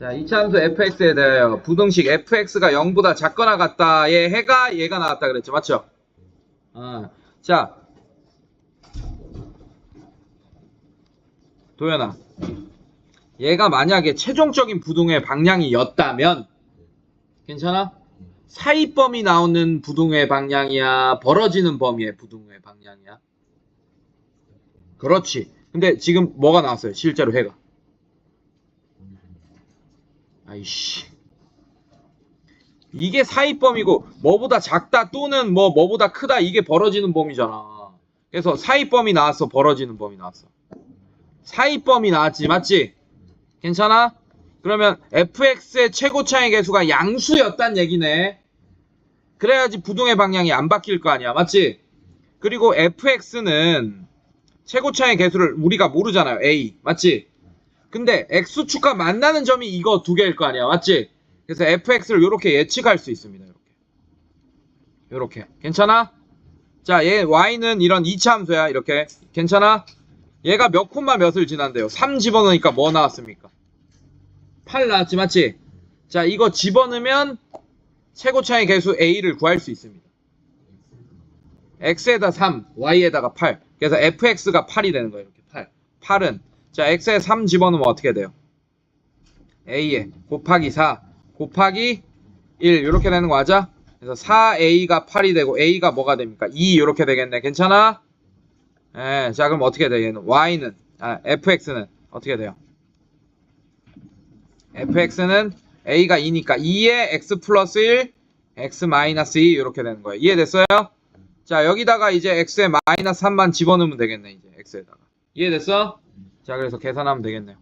자, 이차함수 fx에 대하여 부등식 fx가 0보다 작거나 같다의 해가 얘가 나왔다 그랬죠. 맞죠? 어. 자. 도현아. 얘가 만약에 최종적인 부동의 방향이었다면 괜찮아? 사이범위 나오는 부동의 방향이야? 벌어지는 범위의 부동의 방향이야? 그렇지. 근데 지금 뭐가 나왔어요? 실제로 해가. 아이씨. 이게 사이범위고 뭐보다 작다 또는 뭐 뭐보다 크다 이게 벌어지는 범위잖아. 그래서 사이범위 나왔어. 벌어지는 범위 나왔어. 사이범위 나왔지. 맞지? 괜찮아? 그러면 fx의 최고 차의 개수가 양수였단 얘기네. 그래야지 부동의 방향이 안 바뀔 거 아니야. 맞지? 그리고 fx는 최고 차의 개수를 우리가 모르잖아요. a. 맞지? 근데 x축과 만나는 점이 이거 두 개일 거 아니야. 맞지? 그래서 fx를 이렇게 예측할 수 있습니다. 이렇게. 이렇게. 괜찮아? 자, 얘 y는 이런 2차 함수야. 이렇게. 괜찮아? 얘가 몇 콤마 몇을 지난대요. 3 집어넣으니까 뭐 나왔습니까? 8 나왔지, 맞지? 자, 이거 집어넣으면 최고차의 개수 a를 구할 수 있습니다. x에다 3, y에다가 8. 그래서 fx가 8이 되는 거예요. 이렇게 8. 8은 자, x에 3 집어넣으면 어떻게 돼요? a에 곱하기 4 곱하기 1 이렇게 되는 거 맞아? 그래서 4a가 8이 되고 a가 뭐가 됩니까? 2 이렇게 되겠네. 괜찮아? 예, 자 그럼 어떻게 돼? 얘는 y는 아, fx는 어떻게 돼요? fx는 a가 2니까 2에 x 플러스 1 x 마이너스 2 이렇게 되는 거예요. 이해됐어요? 자 여기다가 이제 x에 마이너스 3만 집어넣으면 되겠네 이제 x에다가 이해됐어? 자 그래서 계산하면 되겠네요.